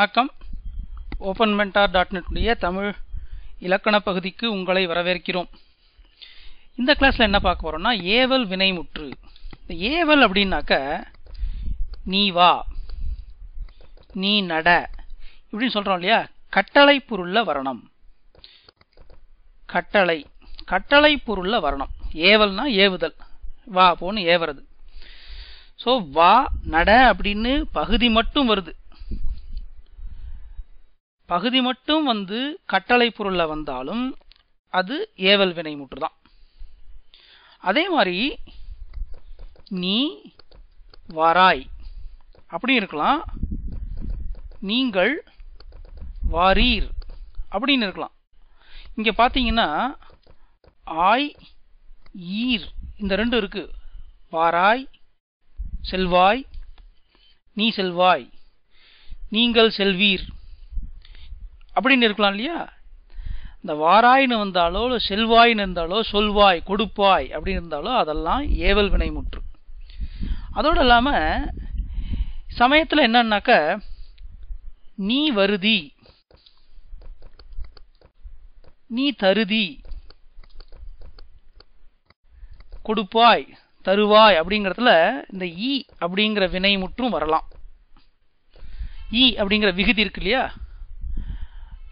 வணக்கம். Open mentor dot நெட்டுடைய தமிழ் இலக்கண பகுதிக்கு உங்களை வரவேற்கிறோம். இந்த கிளாஸில் என்ன பார்க்க போகிறோம்னா ஏவல் வினைமுற்று. இந்த ஏவல் அப்படின்னாக்க நீ வா நீ நட இப்படின்னு சொல்கிறோம் இல்லையா? கட்டளை பொருளில் வரணும். கட்டளை கட்டளை பொருளில் வரணும். ஏவல்னா ஏவுதல். வா போன்னு ஏவுறது. ஸோ வா நட அப்படின்னு பகுதி மட்டும் வருது. பகுதி மட்டும் வந்து கட்டளை பொருளில் வந்தாலும் அது ஏவல் வினை முற்றுதான் அதே மாதிரி நீ வாராய் அப்படி இருக்கலாம். நீங்கள் வாரீர் அப்படின்னு இருக்கலாம். இங்கே பார்த்தீங்கன்னா ஆய் ஈர் இந்த ரெண்டு இருக்கு. வாராய் செல்வாய் நீ செல்வாய் நீங்கள் செல்வீர். அப்படின்னு இருக்கலாம் இல்லையா? இந்த வாராயின்னு வந்தாலோ இல்லை செல்வாய்னு இருந்தாலோ சொல்வாய் கொடுப்பாய் அப்படின்னு இருந்தாலோ அதெல்லாம் ஏவல் வினைமுற்று அதோடு இல்லாமல் சமயத்தில் என்னன்னாக்க நீ வருதி நீ தருதி கொடுப்பாய் தருவாய் அப்படிங்கிறதுல இந்த ஈ அப்படிங்கிற வினை முற்றும் வரலாம். ஈ அப்படிங்கிற விகுதி இருக்கு இல்லையா?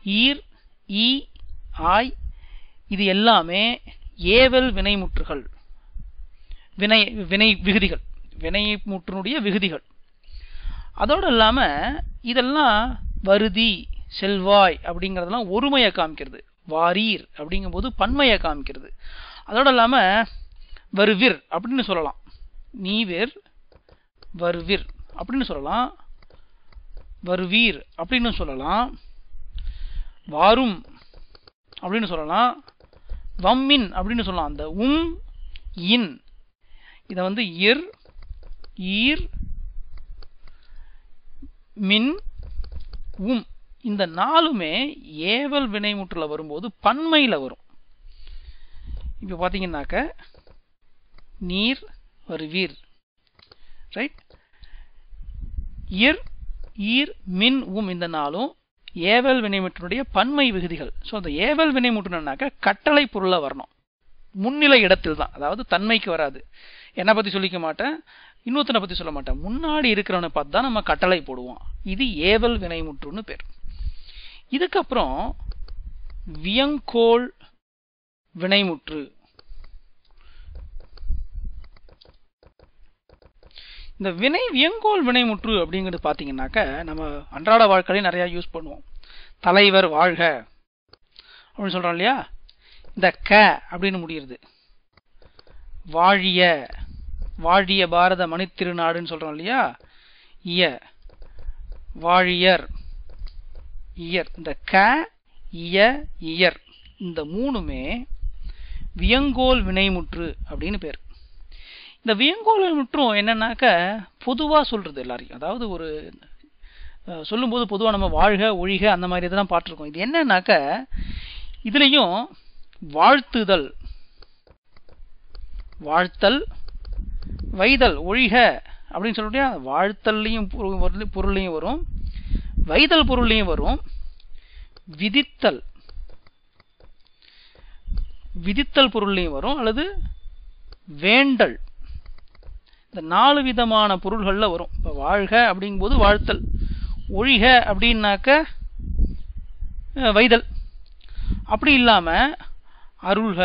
ஈர் ஈ ஆய் இது எல்லாமே ஏவல் வினைமுற்றுகள். வினை வினை விகுதிகள். வினைமுற்றினுடைய விகுதிகள். அதோடு இல்லாமல் இதெல்லாம் வருதி செல்வாய் அப்படிங்கிறதெல்லாம் ஒருமையை காமிக்கிறது. வாரீர் அப்படிங்கும்போது பன்மையை காமிக்கிறது. அதோடு இல்லாமல் வருவிர் அப்படின்னு சொல்லலாம். நீவிர் வருவிர் அப்படின்னு சொல்லலாம். வருவீர் அப்படின்னு சொல்லலாம். வாரும் அப்படின்னு சொல்லலாம். வம்மின் அப்படின்னு சொல்லலாம். அந்த உம் இன். இதை வந்து இர் ஈர் மின் உம். இந்த நாலுமே ஏவல் வினைமுற்றில் வரும்போது பன்மையில் வரும். இப்போ பார்த்தீங்கன்னாக்க நீர் வருவீர். ரைட் இர் ஈர் மின் உம் இந்த நாளும் ஏவல் வினைமுற்றினுடைய பன்மை விகுதிகள். ஸோ அந்த ஏவல் வினைமுற்றுனாக்க கட்டளை பொருளாக வரணும். முன்னிலை இடத்தில் தான் அதாவது தன்மைக்கு வராது. என்னை பற்றி சொல்லிக்க மாட்டேன். இன்னொருத்தனை பற்றி சொல்ல மாட்டேன். முன்னாடி இருக்கிறவனை பார்த்து தான் நம்ம கட்டளை போடுவோம். இது ஏவல் வினைமுற்றுன்னு பேர். இதுக்கப்புறம் வியங்கோள் வினைமுற்று. இந்த வினை வியங்கோல் வினைமுற்று அப்படிங்கிறது பார்த்தீங்கன்னாக்க நம்ம அன்றாட வாழ்க்கையில நிறையா யூஸ் பண்ணுவோம். தலைவர் வாழ்க அப்படின்னு சொல்கிறோம் இல்லையா? இந்த க அப்படின்னு முடியுது. வாழிய வாழிய பாரத மணித்திருநாடுன்னு சொல்கிறோம் இல்லையா? இய வாழியர் இயர். இந்த க இய இயர். இந்த மூணுமே வியங்கோல் வினைமுற்று அப்படின்னு பேர். இந்த வியங்கோல் மற்றும் என்னன்னாக்க பொதுவாக சொல்கிறது எல்லாரையும். அதாவது ஒரு சொல்லும்போது பொதுவாக நம்ம வாழ்க ஒழிக அந்த மாதிரி இதெல்லாம் பார்த்துருக்கோம். இது என்னன்னாக்க இதுலேயும் வாழ்த்துதல் வாழ்த்தல் வைதல் ஒழிக அப்படின்னு சொல்லிட்டு வாழ்த்தல்லையும் பொருளையும் வரும் வைதல் பொருளையும் வரும் விதித்தல் விதித்தல் பொருள்லையும் வரும் அல்லது வேண்டல். இந்த நாலு விதமான பொருள்களில் வரும். இப்போ வாழ்க அப்படிங்கும்போது வாழ்த்தல். ஒழிக அப்படின்னாக்க வைதல். அப்படி இல்லாம அருள்க.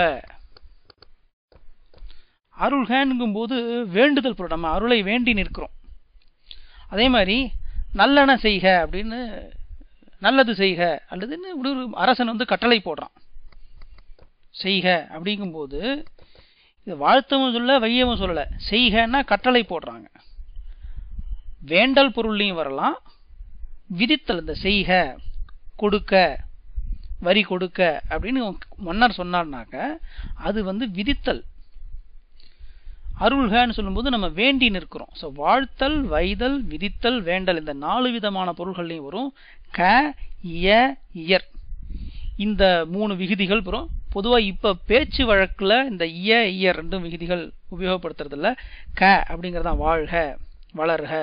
அருள்கங்கும்போது வேண்டுதல் பொருள். நம்ம அருளை வேண்டி நிற்கிறோம். அதே மாதிரி நல்லன செய்க அப்படின்னு நல்லது செய்க அல்லதுன்னு இப்படி ஒரு அரசன் வந்து கட்டளை போடுறான். செய்க அப்படிங்கும்போது இது வாழ்த்தவும் சொல்ல வையவும் சொல்லலை. செய்கன்னா கட்டளை போடுறாங்க. வேண்டல் பொருள்லையும் வரலாம். விதித்தல் இந்த செய்க கொடுக்க வரி கொடுக்க அப்படின்னு மன்னர் சொன்னார்னாக்க அது வந்து விதித்தல். அருள்கன்னு சொல்லும்போது நம்ம வேண்டி நிற்கிறோம். ஸோ வாழ்த்தல் வைதல் விதித்தல் வேண்டல் இந்த நாலு விதமான பொருள்கள்லையும் வரும். க இய இயர் இந்த மூணு விகுதிகள் வரும். பொதுவாக இப்போ பேச்சு வழக்கில் இந்த இய இய ரெண்டும் விகுதிகள் உபயோகப்படுத்துறதில்ல. க அப்படிங்கிறதான் வாழ்க வளர்க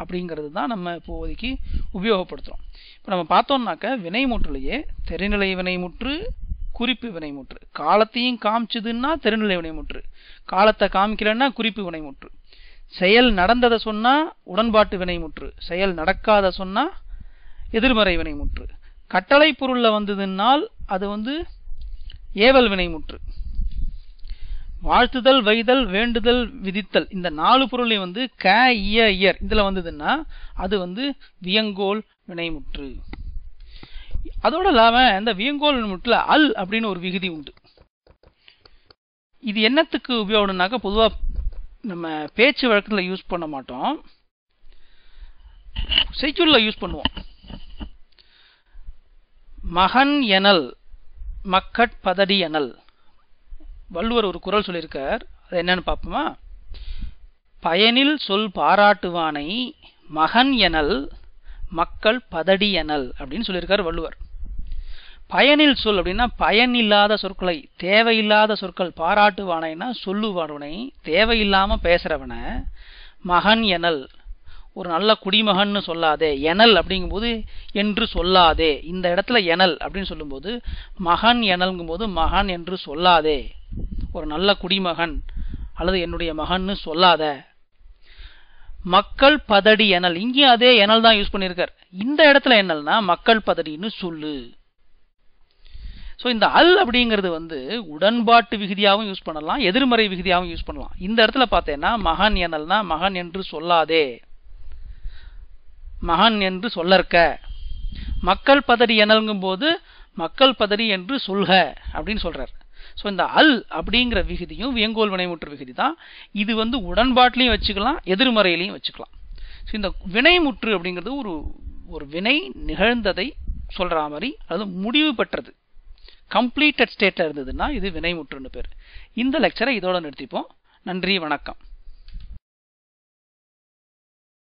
அப்படிங்கிறது தான் நம்ம இப்போதைக்கு உபயோகப்படுத்துகிறோம் இப்போ நம்ம பார்த்தோம்னாக்க வினைமுற்றுலையே தெரிநிலை வினைமுற்று குறிப்பு வினைமுற்று. காலத்தையும் காமிச்சதுன்னா தெரிநிலை வினைமுற்று. காலத்தை காமிக்கலன்னா குறிப்பு வினைமுற்று. செயல் நடந்ததை சொன்னால் உடன்பாட்டு வினைமுற்று. செயல் நடக்காத சொன்னால் எதிர்மறை வினைமுற்று. கட்டளை பொருளில் வந்ததுன்னால் அது வந்து ஏவல் வினைமுற்று வாழ்த்துதல் வைதல் வேண்டுதல் விதித்தல். இந்த நாலு பொருளையும் வந்து க இய இயர் இதில் வந்ததுன்னா அது வந்து வியங்கோல் வினைமுற்று அதோட இல்லாமல் இந்த வியங்கோல் வினைமுற்றில் அல் அப்படின்னு ஒரு விகுதி உண்டு. இது என்னத்துக்கு உபயோகம்னாக்க பொதுவாக நம்ம பேச்சு வழக்கத்தில் யூஸ் பண்ண மாட்டோம். செய்யுள்ள யூஸ் பண்ணுவோம். மகன் எனல் மக்கட் பதடி வள்ளுவர் ஒரு குரல் சொல்லியிருக்கார். அது என்னன்னு பார்ப்போமா? பயனில் சொல் பாராட்டுவானை மகன் எனல் மக்கள் பதடி எனல் அப்படின்னு சொல்லியிருக்கார் வள்ளுவர். பயனில் சொல் அப்படின்னா பயன் இல்லாத சொற்களை தேவையில்லாத சொற்கள் பாராட்டுவானைன்னா சொல்லுவானவனை தேவையில்லாமல் பேசுகிறவனை மகன் எனல். ஒரு நல்ல குடிமகன்னு சொல்லாதே எனல் அப்படிங்கும்போது என்று சொல்லாதே. இந்த இடத்துல எனல் அப்படின்னு சொல்லும்போது மகன் எனல்ங்கும்போது மகன் என்று சொல்லாதே. ஒரு நல்ல குடிமகன் அல்லது என்னுடைய மகன்னு சொல்லாத. மக்கள் பதடி எனல். இங்கேயும் அதே எனல் தான் யூஸ் பண்ணியிருக்கார். இந்த இடத்துல என்னல்னா மக்கள் பதடின்னு சொல்லு. ஸோ இந்த அல் அப்படிங்கிறது வந்து உடன்பாட்டு விகுதியாகவும் யூஸ் பண்ணலாம் எதிர்மறை விகுதியாகவும் யூஸ் பண்ணலாம். இந்த இடத்துல பார்த்தேன்னா மகன் எனல்னா மகன் என்று சொல்லாதே. மகன் என்று சொல்லற்க. மக்கள் பதறி எனல்கும் போது மக்கள் பதறி என்று சொல்க அப்படின்னு சொல்றார். ஸோ இந்த அல் அப்படிங்கிற விகுதியும் வியங்கோல் வினைமுற்று விகுதி தான் இது வந்து உடன்பாட்டிலையும் வச்சுக்கலாம் எதிர்மறையிலையும் வச்சுக்கலாம். ஸோ இந்த வினைமுற்று அப்படிங்கிறது ஒரு ஒரு வினை நிகழ்ந்ததை சொல்கிற மாதிரி அது முடிவு பெற்றது. கம்ப்ளீட்டட் ஸ்டேட்டில் இருந்ததுன்னா இது வினைமுற்றுன்னு பேர். இந்த லெக்சரை இதோட நிறுத்திப்போம். நன்றி வணக்கம்.